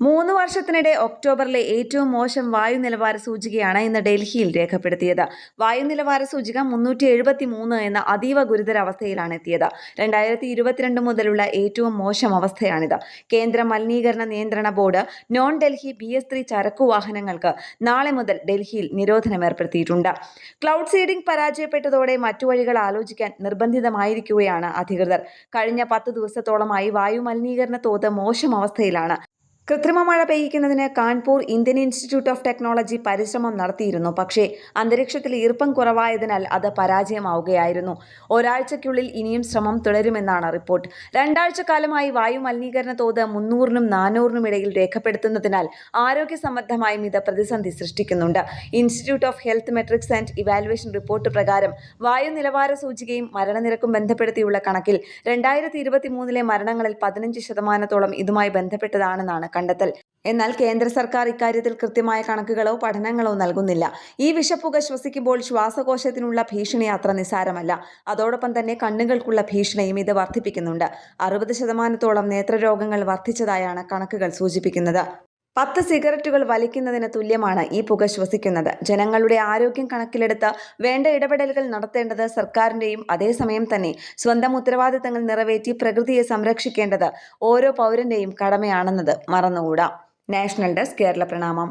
മൂന്ന് വർഷത്തിനിടെ ഒക്ടോബറിലെ ഏറ്റവും മോശം വായു നിലവാര സൂചികയാണ് ഇന്ന് ഡൽഹിയിൽ രേഖപ്പെടുത്തിയത്. വായു നിലവാര സൂചിക മുന്നൂറ്റി എഴുപത്തി മൂന്ന് എന്ന അതീവ ഗുരുതരാവസ്ഥയിലാണ് എത്തിയത്. രണ്ടായിരത്തി ഇരുപത്തിരണ്ട് മുതലുള്ള ഏറ്റവും മോശം അവസ്ഥയാണിത്. കേന്ദ്ര മലിനീകരണ നിയന്ത്രണ board non Delhi B S three ചരക്കു വാഹനങ്ങൾക്ക് നാളെ മുതൽ ഡൽഹിയിൽ നിരോധനം ഏർപ്പെടുത്തിയിട്ടുണ്ട്. ക്ലൗഡ് സീഡിംഗ് പരാജയപ്പെട്ടതോടെ മറ്റു വഴികൾ ആലോചിക്കാൻ നിർബന്ധിതമായിരിക്കുകയാണ് അധികൃതർ. കഴിഞ്ഞ പത്ത് ദിവസത്തോളമായി വായു മലിനീകരണ തോത് മോശം അവസ്ഥയിലാണ്. കൃത്രിമ മഴ പെയ്യിക്കുന്നതിന് Kanpur Indian institute of technology പരിശ്രമം നടത്തിയിരുന്നു. പക്ഷേ അന്തരീക്ഷത്തിൽ ഈർപ്പം കുറവായതിനാൽ അത് പരാജയമാവുകയായിരുന്നു. ഒരാഴ്ചയ്ക്കുള്ളിൽ ഇനിയും ശ്രമം തുടരുമെന്നാണ് റിപ്പോർട്ട്. രണ്ടാഴ്ച കാലമായി വായു മലിനീകരണ തോത് മുന്നൂറിനും നാനൂറിനും ഇടയിൽ രേഖപ്പെടുത്തുന്നതിനാൽ ആരോഗ്യ സംബന്ധമായും ഇത് പ്രതിസന്ധി സൃഷ്ടിക്കുന്നുണ്ട്. Institute of health metrics and evaluation report പ്രകാരം വായു നിലവാര സൂചികയും മരണനിരക്കും ബന്ധപ്പെടുത്തിയുള്ള കണക്കിൽ രണ്ടായിരത്തി ഇരുപത്തി മൂന്നിലെ മരണങ്ങളിൽ പതിനഞ്ച് ശതമാനത്തോളം ഇതുമായി ബന്ധപ്പെട്ടതാണെന്നാണ് കണ്ടെത്തൽ. എന്നാൽ കേന്ദ്ര സർക്കാർ ഇക്കാര്യത്തിൽ കൃത്യമായ കണക്കുകളോ പഠനങ്ങളോ നൽകുന്നില്ല. ഈ വിഷപ്പുക ശ്വസിക്കുമ്പോൾ ശ്വാസകോശത്തിനുള്ള ഭീഷണി അത്ര നിസാരമല്ല. അതോടൊപ്പം തന്നെ കണ്ണുകൾക്കുള്ള ഭീഷണിയും ഇത് വർദ്ധിപ്പിക്കുന്നുണ്ട്. അറുപത് ശതമാനത്തോളം നേത്രരോഗങ്ങൾ വർദ്ധിച്ചതായാണ് കണക്കുകൾ സൂചിപ്പിക്കുന്നത്. പത്ത് സിഗരറ്റുകൾ വലിക്കുന്നതിന് തുല്യമാണ് ഈ പുക ശ്വസിക്കുന്നത്. ജനങ്ങളുടെ ആരോഗ്യം കണക്കിലെടുത്ത് വേണ്ട ഇടപെടലുകൾ നടത്തേണ്ടത് സർക്കാരിന്റെയും അതേസമയം തന്നെ സ്വന്തം ഉത്തരവാദിത്തങ്ങൾ നിറവേറ്റി പ്രകൃതിയെ സംരക്ഷിക്കേണ്ടത് ഓരോ പൗരന്റെയും കടമയാണെന്നത് മറന്നുകൂടാ. നാഷണൽ ഡെസ്ക് കേരള പ്രണാമം.